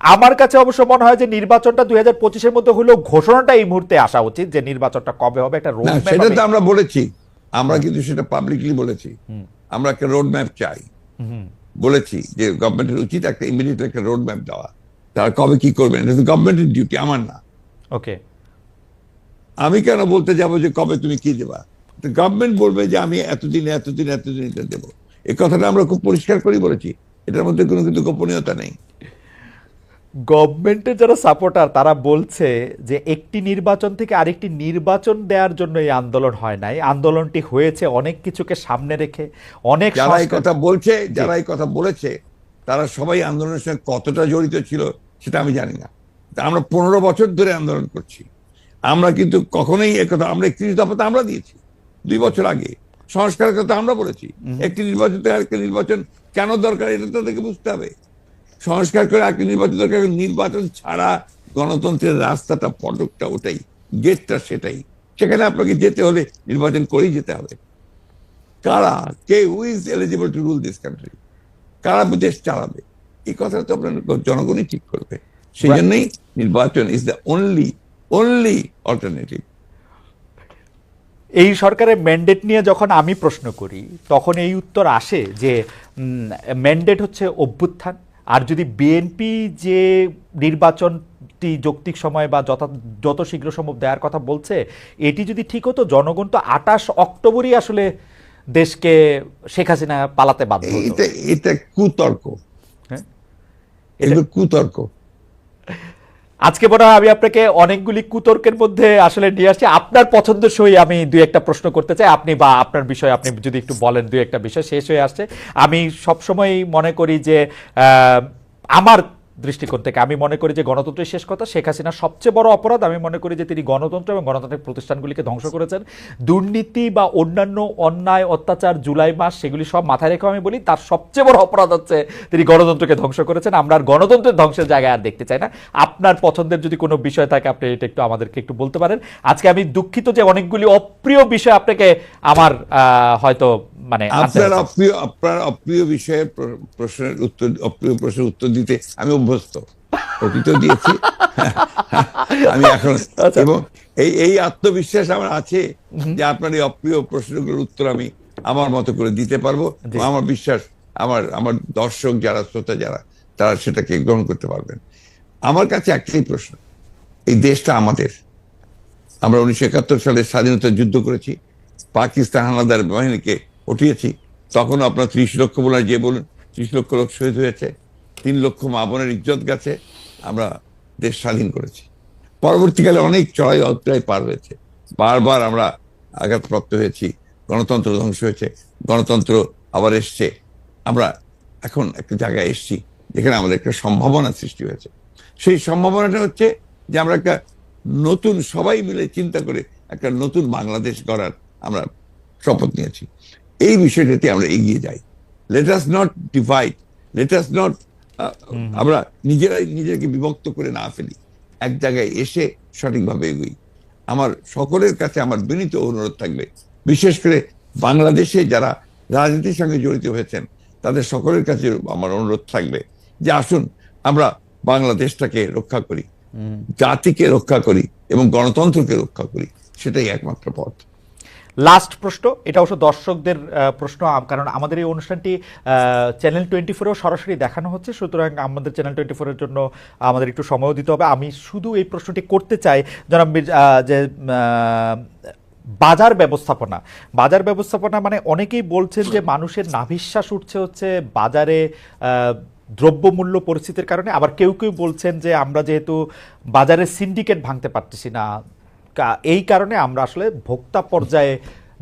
আমার কাছে অবশ্য মনে হয় যে নির্বাচনটা দুই হাজার পঁচিশের মধ্যে হলেও ঘোষণাটা এই মুহূর্তে আসা উচিত যে নির্বাচনটা কবে হবে একটা রোড সেটা তো আমরা বলেছি। আমরা কিন্তু সেটা পাবলিকলি বলেছি। আমরা একটা রোড ম্যাপ চাই বলেছি যে গভর্নমেন্টের উচিত একটা ইমিডিয়েট একটা রোড ম্যাপ দেওয়া। তারা কবে কি করবেন এটা তো গভর্নমেন্টের ডিউটি আমার না। ওকে আমি কেন বলতে যাব যে কবে তুমি কি দেবা? গভর্নমেন্ট বলবে যে আমি এতদিনে এতদিন এতদিন এটা দেবো। এই কথাটা আমরা খুব পরিষ্কার করেই বলেছি। এটার মধ্যে কোনো কিন্তু গোপনীয়তা নেই। গভর্নমেন্টের যারা সাপোর্টার তারা বলছে যে একটি নির্বাচন থেকে আরেকটি নির্বাচন দেওয়ার জন্য এই আন্দোলন হয় নাই। আন্দোলনটি হয়েছে অনেক কিছুকে সামনে রেখে অনেক যারা এই কথা বলছে যারা এই কথা বলেছে তারা সবাই আন্দোলনের সঙ্গে কতটা জড়িত ছিল সেটা আমি জানি না। আমরা পনেরো বছর ধরে আন্দোলন করছি। আমরা কিন্তু কখনোই একথা আমরা একত্রিশ দফা তো আমরা দিয়েছি। দুই বছর আগে। সংস্কারের কথা আমরা বলেছি। একটি নির্বাচন থেকে আরেকটি নির্বাচন কেন দরকার এটা তাদেরকে বুঝতে হবে। সংস্কার করে আরেকটি নির্বাচন দরকার নির্বাচন ছাড়া গণতন্ত্রের রাস্তাটা পটকটা ওটাই গেটটা সেটাই। সেখানে আপনাকে যেতে হলে নির্বাচন করেই যেতে হবে। কারা কে who is eligible to rule this country কারা দেশ চালাবে? এই কথা তো আপনার জনগণই ঠিক করবে। সেই জন্যই নির্বাচন is the only only alternative এই সরকারের ম্যান্ডেট নিয়ে যখন আমি প্রশ্ন করি তখন এই উত্তর আসে যে ম্যান্ডেট হচ্ছে অভ্যুত্থান। আর যদি বিএনপি যে নির্বাচনটি যৌক্তিক সময় বা যথা যত শীঘ্র সম্ভব দেওয়ার কথা বলছে এটি যদি ঠিক হতো জনগণ তো আটাশ অক্টোবরই আসলে দেশকে শেখ হাসিনা পালাতে বাধ্য এটা এটা কুতর্ক। হ্যাঁ? এটা কুতর্ক। আজকে মনে হয় আমি আপনাকে অনেকগুলি কুতর্কের মধ্যে আসলে নিয়ে আসছি। আপনার পছন্দসই আমি দুই একটা প্রশ্ন করতে চাই। আপনি বা আপনার বিষয়, আপনি যদি একটু বলেন দুই একটা বিষয়, শেষ হয়ে আসছে। আমি সবসময় মনে করি যে আমার দৃষ্টিকোণ থেকে। আমি মনে করি যে গণতন্ত্রের শেষ কথা শেখ হাসিনার সবচেয়ে বড় অপরাধ। আমি মনে করি যে তিনি গণতন্ত্র এবং গণতান্ত্রিক প্রতিষ্ঠানগুলিকে ধ্বংস করেছেন। দুর্নীতি বা অন্যান্য অন্যায় অত্যাচার জুলাই মাস সেগুলি সব মাথায় রেখে আমি বলি তার সবচেয়ে বড় অপরাধ হচ্ছে তিনি গণতন্ত্রকে ধ্বংস করেছেন। আমরা আর গণতন্ত্রের ধ্বংসের জায়গায় আর দেখতে চাই না। আপনার পছন্দের যদি কোনো বিষয় থাকে আপনি এটা একটু আমাদেরকে একটু বলতে পারেন। আজকে আমি দুঃখিত যে অনেকগুলি অপ্রিয় বিষয় আপনাকে আমার হয়তো মানে আপনার অপ্রিয় আপনার অপ্রিয় বিষয়ে প্রশ্নের উত্তর অপ্রিয় প্রশ্নের উত্তর দিতে আমি অভ্যস্ত অতীত দিয়েছি। আমি এখন আচ্ছা। এবং এই এই আত্মবিশ্বাস আমার আছে যে আপনার এই অপ্রিয় প্রশ্নগুলোর উত্তর আমি আমার মতো করে দিতে পারব। আমার বিশ্বাস আমার আমার দর্শক যারা শ্রোতা যারা তারা সেটাকে গ্রহণ করতে পারবেন। আমার কাছে একটাই প্রশ্ন এই দেশটা আমাদের। আমরা উনিশশো একাত্তর সালে স্বাধীনতা যুদ্ধ করেছি পাকিস্তান হানাদার বাহিনীকে উঠিয়েছি তখন আপনার ত্রিশ লক্ষ বলে যে বলুন ত্রিশ লক্ষ লোক শহীদ হয়েছে তিন লক্ষ মা বোনের ইজ্জত গেছে, আমরা দেশ স্বাধীন করেছি। পরবর্তীকালে অনেক চড়াই অধ্যায় পার হয়েছে। বারবার আমরা আঘাতপ্রাপ্ত হয়েছি, গণতন্ত্র ধ্বংস হয়েছে, গণতন্ত্র আবার এসছে। আমরা এখন একটা জায়গায় এসছি, যেখানে আমাদের একটা সম্ভাবনা সৃষ্টি হয়েছে। সেই সম্ভাবনাটা হচ্ছে যে আমরা একটা নতুন, সবাই মিলে চিন্তা করে একটা নতুন বাংলাদেশ গড়ার আমরা শপথ নিয়েছি। এই বিষয়টাতে আমরা এগিয়ে যাই। Let us not divide let us not আমরা নিজেরাই নিজেকে বিভক্ত করে না ফেলি। এক জায়গায় এসে সঠিকভাবে এগোই। আমার সকলের কাছে আমার বিনীত অনুরোধ থাকবে বিশেষ করে বাংলাদেশে যারা রাজনীতির সঙ্গে জড়িত হয়েছেন তাদের সকলের কাছে আমার অনুরোধ থাকবে যে আসুন আমরা বাংলাদেশটাকে রক্ষা করি জাতিকে রক্ষা করি এবং গণতন্ত্রকে রক্ষা করি সেটাই একমাত্র পথ। লাস্ট প্রশ্ন, এটা অবশ্য দর্শকদের প্রশ্ন কারণ আমাদের এই অনুষ্ঠানটি চ্যানেল টোয়েন্টি ফোরেও সরাসরি দেখানো হচ্ছে, সুতরাং আমাদের চ্যানেল টোয়েন্টি ফোরের জন্য আমাদের একটু সময়ও দিতে হবে। আমি শুধু এই প্রশ্নটি করতে চাই, জনাব যে বাজার ব্যবস্থাপনা। বাজার ব্যবস্থাপনা মানে অনেকেই বলছেন যে মানুষের নাভিশ্বাস উঠছে হচ্ছে বাজারে দ্রব্যমূল্য পরিস্থিতির কারণে। আবার কেউ কেউ বলছেন যে আমরা যেহেতু বাজারের সিন্ডিকেট ভাঙতে পারতেছি না এই কারণে আমরা আসলে ভোক্তা পর্যায়ে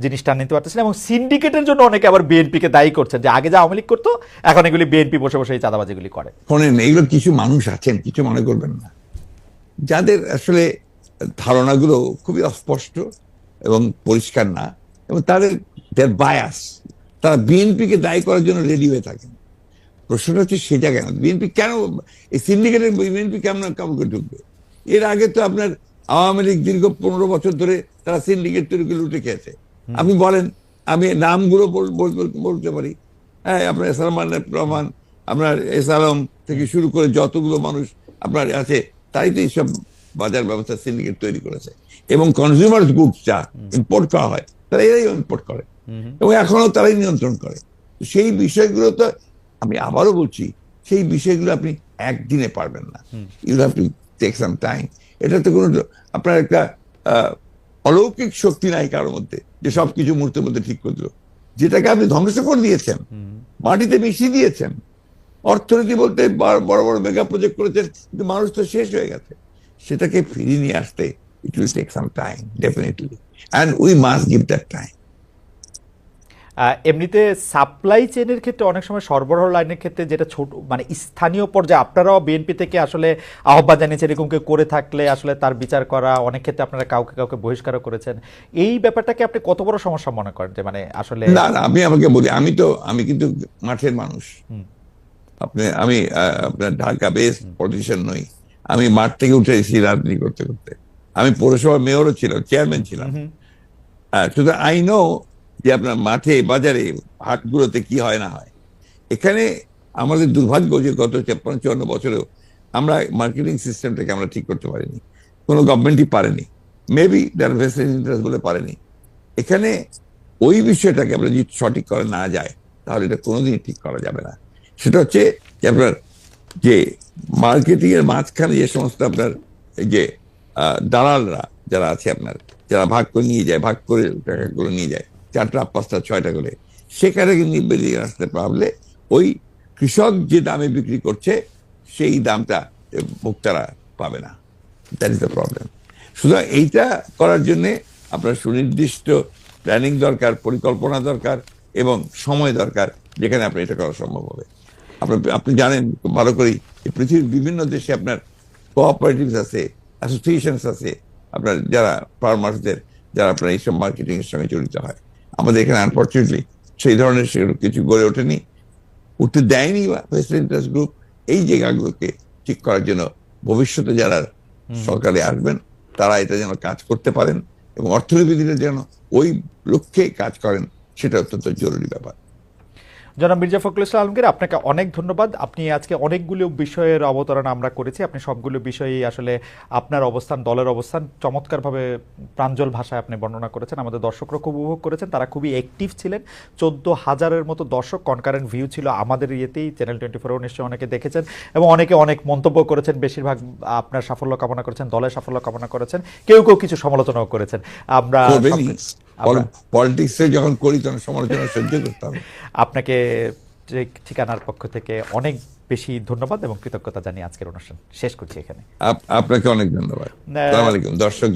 জিনিসটা নিতে পারতেছি এবং সিন্ডিকেটের জন্য অনেকে আবার বিএনপিকে দায়ী করছেন যে আগে যা আওয়ামী লীগ করতো, এখন এগুলি বিএনপি বসে বসে এই চাঁদাবাজিগুলি করে। শোনেন, এগুলো কিছু মানুষ আছেন, কিছু মনে করবেন না। যাদের আসলে ধারণাগুলো খুবই অস্পষ্ট এবং পরিষ্কার না এবং তাদের দের বায়াস তারা বিএনপিকে দায়ী করার জন্য রেডি হয়ে থাকেন। প্রশ্নটা হচ্ছে সে জায়গায় না বিএনপি কেন, এই সিন্ডিকেটের বিএনপি কেমন করে ঢুকবে? এর আগে তো আপনার আওয়ামী লীগ দীর্ঘ পনেরো বছর ধরে তারা সিন্ডিকেট তৈরি করে লুটে খেয়েছে। আপনি বলেন আমি নামগুলো বল- বল- বলতে পারি। হ্যাঁ আপনার সালমান রহমান আপনার এস আলম থেকে শুরু করে যতগুলো মানুষ আপনার আছে তাই তো এইসব বাজার ব্যবস্থা সিন্ডিকেট তৈরি করেছে। এবং কনজিউমার গুডস যা ইম্পোর্ট করা হয় তারা এরাই ইম্পোর্ট করে। এবং এখনও তারাই নিয়ন্ত্রণ করে। সেই বিষয়গুলো তো আমি আবারও বলছি সেই বিষয়গুলো আপনি একদিনে পারবেন না। You have to take some time এটা তো কোনো আপনার একটা অলৌকিক শক্তি নাই কারোর মধ্যে যে সবকিছু মুহূর্তের মধ্যে ঠিক করল যেটাকে আপনি ধ্বংস করে দিয়েছেন মাটিতে মিশিয়ে দিয়েছেন। অর্থনীতি বলতে বড় বড় মেগা প্রজেক্ট করেছেন কিন্তু মানুষ তো শেষ হয়ে গেছে। সেটাকে ফিরিয়ে নিয়ে আসতে it will take some time definitely and we must give that time এমনিতে সাপ্লাই চেনের ক্ষেত্রে অনেক সময় সরবরাহ লাইনের ক্ষেত্রে যেটা ছোট মানে স্থানীয় পর্যায়ে আপনারাও বিএনপি থেকে আসলে আহ্বান জানিয়েছেন এরকম কেউ করে থাকলে আসলে তার বিচার করা অনেক ক্ষেত্রে আপনারা কাউকে কাউকে বহিষ্কারও করেছেন। এই ব্যাপারটাকে আপনি কত বড় সমস্যা মনে করেন যে মানে আসলে না না আমি আমাকে বলি আমি তো আমি কিন্তু মাঠের মানুষ। আপনি আমি আপনার ঢাকা বেস পলিটিশিয়ান নই। আমি মাঠ থেকে উঠে এসেছি রাজনীতি করতে করতে। আমি পৌরসভার মেয়রও ছিলাম চেয়ারম্যান ছিলাম। সুতরাং আই নো যে আপনার মাঠে, বাজারে, হাটগুলোতে কি হয়, না হয়। এখানে আমাদের দুর্ভাগ্য যে গত তেপ্পান্ন চুয়ান্ন বছরেও আমরা মার্কেটিং সিস্টেমটাকে আমরা ঠিক করতে পারিনি। কোনো গভর্নমেন্টই পারেনি। মেবি যার ভেস্টেড ইন্টারেস্ট বলে পারেনি। এখানে ওই বিষয়টাকে আমরা যদি সঠিক করা না যায়, তাহলে এটা কোনোদিনই ঠিক করা যাবে না। সেটা হচ্ছে যে আপনার যে মার্কেটিংয়ের মাঝখানে যে সমস্ত আপনার এই যে দালালরা যারা আছে আপনার, যারা ভাগ করে নিয়ে যায়, ভাগ করে টাকাগুলো নিয়ে যায় চারটা পাঁচটা ছয়টা করে সেখানে কিন্তু বেরিয়ে আসতে পারলে ওই কৃষক যে দামে বিক্রি করছে, সেই দামটা ভোক্তারা পাবে না। দ্যাট ইজ দ্য প্রবলেম সুতরাং এইটা করার জন্যে আপনার সুনির্দিষ্ট প্ল্যানিং দরকার, পরিকল্পনা দরকার এবং সময় দরকার যেখানে আপনার এটা করা সম্ভব হবে। আপনার আপনি জানেন ভালো করেই পৃথিবীর বিভিন্ন দেশে আপনার কোঅপারেটিভস আছে অ্যাসোসিয়েশনস আছে, আপনার যারা ফার্মার্সদের যারা আপনার এইসব মার্কেটিংয়ের সঙ্গে জড়িত হয়। আমাদের এখানে আনফর্চুনেটলি সেই ধরনের সেগুলো কিছু গড়ে ওঠেনি। উঠতে দেয়নি বা ভেস্টেড ইন্টারেস্ট গ্রুপ এই জায়গাগুলোকে ঠিক করার জন্য ভবিষ্যতে যারা সরকারে আসবেন তারা এটা যেন কাজ করতে পারেন এবং অর্থনীতিবিদরা যেন ওই লক্ষ্যে কাজ করেন সেটা অত্যন্ত জরুরি ব্যাপার। জনাব মির্জা ফখরুল ইসলাম আলমগীর আপনাকে অনেক ধন্যবাদ। আপনি আজকে অনেকগুলো বিষয়ের অবতারণা আমরা করেছি। আপনি সবগুলো বিষয়েই আসলে আপনার অবস্থান দলের অবস্থান চমৎকারভাবে প্রাঞ্জল ভাষায় আপনি বর্ণনা করেছেন। আমাদের দর্শকরা খুব উপভোগ করেছেন। তারা খুবই অ্যাক্টিভ ছিলেন। চোদ্দ হাজারের মতো দর্শক কনকারেন্ট ভিউ ছিল আমাদের ইয়েতেই চ্যানেল টোয়েন্টি ফোরেও নিশ্চয়ই অনেকে দেখেছেন। এবং অনেকে অনেক মন্তব্য করেছেন। বেশিরভাগ আপনার সাফল্য কামনা করেছেন দলের সাফল্য কামনা করেছেন। কেউ কেউ কিছু সমালোচনাও করেছেন। আমরা- পলিটিক্সে যখন করি তখন সমালোচনা সহ্য করতে হবে। আপনাকে ঠিকানার পক্ষ থেকে অনেক বেশি ধন্যবাদ এবং কৃতজ্ঞতা জানিয়ে আজকের অনুষ্ঠান শেষ করছি এখানে। আপ- আপনাকে অনেক ধন্যবাদ। দর্শক